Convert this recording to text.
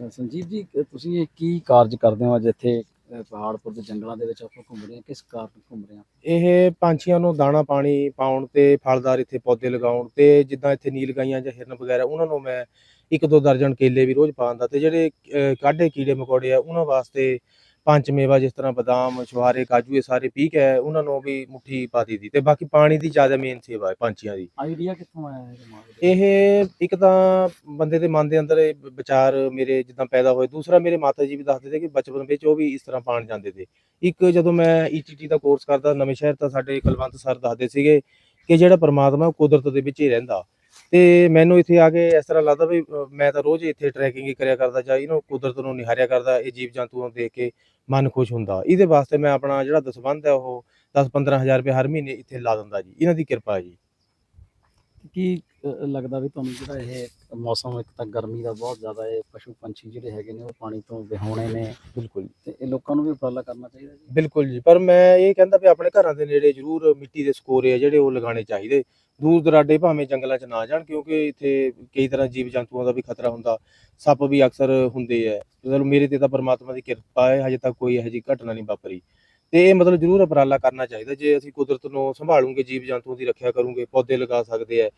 ਸੰਜੀਵ ਜੀ ਤੁਸੀਂ ਇਹ ਕੀ ਕਾਰਜ ਕਰਦੇ ਹੋ ਅੱਜ ਇੱਥੇ ਪਹਾੜਪੁਰ ਦੇ ਜੰਗਲਾਂ ਦੇ ਵਿੱਚ ਆਪਾਂ ਘੁੰਮ ਰਹੇ ਹਾਂ, ਕਿਸ ਕਾਰਨ ਘੁੰਮ ਰਹੇ ਹਾਂ? ਇਹ ਪੰਛੀਆਂ ਨੂੰ ਦਾਣਾ ਪਾਣੀ ਪਾਉਣ ਤੇ ਫਲਦਾਰ ਇੱਥੇ ਪੌਦੇ ਲਗਾਉਣ ਤੇ ਜਿੱਦਾਂ ਇੱਥੇ ਨੀਲ ਗਾਈਆਂ ਜਾਂ ਹਿਰਨ ਵਗੈਰਾ, ਉਹਨਾਂ ਨੂੰ ਮੈਂ ਇੱਕ ਦੋ ਦਰਜਨ ਕੇਲੇ ਵੀ ਰੋਜ਼ ਪਾਉਂਦਾ ਤੇ ਜਿਹੜੇ ਕਾਢੇ ਕੀੜੇ ਮਕੌੜੇ ਆ, ਉਹਨਾਂ ਵਾਸਤੇ ਪੰਜ ਮੇਵਾ ਜਿਸ ਤਰ੍ਹਾਂ ਬਦਾਮ ਛੁਹਾਰੇ ਕਾਜੂ ਇਹ ਸਾਰੇ ਪੀਕ ਹੈ ਉਹਨਾਂ ਨੂੰ ਵੀ ਮੁੱਠੀ ਪਾ ਦਿੱਤੀ ਤੇ ਬਾਕੀ ਪਾਣੀ ਦੀ ਜ਼ਿਆਦਾ ਮੇਨ ਸੇਵਾ ਹੈ ਪੰਛੀਆਂ ਦੀ। ਆਈਡੀਆ ਕਿੱਥੋਂ ਆਇਆ ਇਹ ਇੱਕ ਤਾਂ ਬੰਦੇ ਦੇ ਮਨ ਦੇ ਅੰਦਰ ਇਹ ਵਿਚਾਰ ਮੇਰੇ ਜਿੱਦਾਂ ਪੈਦਾ ਹੋਏ ਦੂਸਰਾ ਮੇਰੇ ਮਾਤਾ ਜੀ ਵੀ ਦੱਸਦੇ ਸੀ ਕਿ ਬਚਪਨ ਵਿੱਚ ਉਹ ਵੀ ਇਸ ਤਰ੍ਹਾਂ ਪਾਣ ਜਾਂਦੇ ਤੇ। ਇੱਕ ਜਦੋਂ ਮੈਂ ਈਟੀਟੀ ਦਾ ਕੋਰਸ ਕਰਦਾ ਨਵੇਂ ਸ਼ਹਿਰ ਤਾਂ ਸਾਡੇ ਕੁਲਵੰਤ ਸਰ ਦੱਸਦੇ ਸੀਗੇ ਕਿ ਜਿਹੜਾ ਪਰਮਾਤਮਾ ਕੁਦਰਤ ਦੇ ਵਿੱਚ ਹੀ ਰਹਿੰਦਾ। ਤੇ ਮੈਨੂੰ ਇੱਥੇ ਆ ਕੇ ਇਸ ਤਰ੍ਹਾਂ ਲੱਗਦਾ ਵੀ ਮੈਂ ਤਾਂ ਰੋਜ਼ ਇੱਥੇ ਟਰੈਕਿੰਗ ਹੀ ਕਰਿਆ ਕਰਦਾ ਜਾਂ ਇਹਨੂੰ ਕੁਦਰਤ ਨੂੰ ਨਿਹਾਰਿਆ ਕਰਦਾ, ਇਹ ਜੀਵ ਜੰਤੂਆਂ ਨੂੰ ਦੇਖ ਕੇ ਮਨ ਖੁਸ਼ ਹੁੰਦਾ। ਇਹਦੇ ਵਾਸਤੇ ਮੈਂ ਆਪਣਾ ਜਿਹੜਾ ਦਸਵੰਧ ਹੈ ਉਹ 10 ਹਜ਼ਾਰ ਰੁਪਏ ਹਰ ਮਹੀਨੇ ਇੱਥੇ ਲਾ ਦਿੰਦਾ ਜੀ। ਇਹਨਾਂ ਦੀ ਕਿਰਪਾ ਹੈ ਜੀ। ਕੀ ਅ, ਲੱਗਦਾ ਵੀ ਤੁਹਾਨੂੰ ਜਿਹੜਾ ਇਹ ਮੌਸਮ ਇੱਕ ਤਾਂ ਗਰਮੀ ਦਾ ਬਹੁਤ ਜ਼ਿਆਦਾ ਹੈ ਪਸ਼ੂ ਪੰਛੀ ਜਿਹੜੇ ਹੈਗੇ ਨੇ ਉਹ ਪਾਣੀ ਤੋਂ ਵਿਹੋਣੇ ਨੇ। ਬਿਲਕੁਲ ਤੇ ਇਹ ਲੋਕਾਂ ਨੂੰ ਵੀ ਉਪਰਾਲਾ ਕਰਨਾ ਚਾਹੀਦਾ ਜੀ? ਬਿਲਕੁਲ ਜੀ। ਪਰ ਮੈਂ ਇਹ ਕਹਿੰਦਾ ਵੀ ਆਪਣੇ ਘਰਾਂ ਦੇ ਨੇੜੇ ਜ਼ਰੂਰ ਮਿੱਟੀ ਦੇ ਸਕੋਰੇ ਆ ਜਿਹੜੇ ਉਹ ਲਗਾਉਣੇ ਚਾਹੀਦੇ। ਦੂਰ ਦਰਾਡੇ ਭਾਵੇਂ ਜੰਗਲਾਂ 'ਚ ਨਾ ਜਾਣ ਕਿਉਂਕਿ ਇੱਥੇ ਕਈ ਤਰ੍ਹਾਂ ਜੀਵ ਜੰਤੂਆਂ ਦਾ ਵੀ ਖਤਰਾ ਹੁੰਦਾ। ਸੱਪ ਵੀ ਅਕਸਰ ਹੁੰਦੇ ਆ। ਚਲੋ ਮੇਰੇ ਤੇ ਤਾਂ ਪਰਮਾਤਮਾ ਦੀ ਕਿਰਪਾ ਹੈ ਹਜੇ ਤੱਕ ਕੋਈ ਇਹੋ ਜਿਹੀ ਘਟਨਾ ਨਹੀਂ ਵਾਪਰੀ। ਤੇ ਇਹ ਮਤਲਬ ਜ਼ਰੂਰ ਉਪਰਾਲਾ ਕਰਨਾ ਚਾਹੀਦਾ ਜੇ ਅਸੀਂ ਕੁਦਰਤ ਨੂੰ ਸੰਭਾਲੂਗੇ ਜੀਵ ਜੰਤੂਆਂ ਦੀ ਰੱਖਿਆ ਕਰੂਗੇ, ਪੌਦੇ ਲਗਾ ਸਕਦੇ ਆ।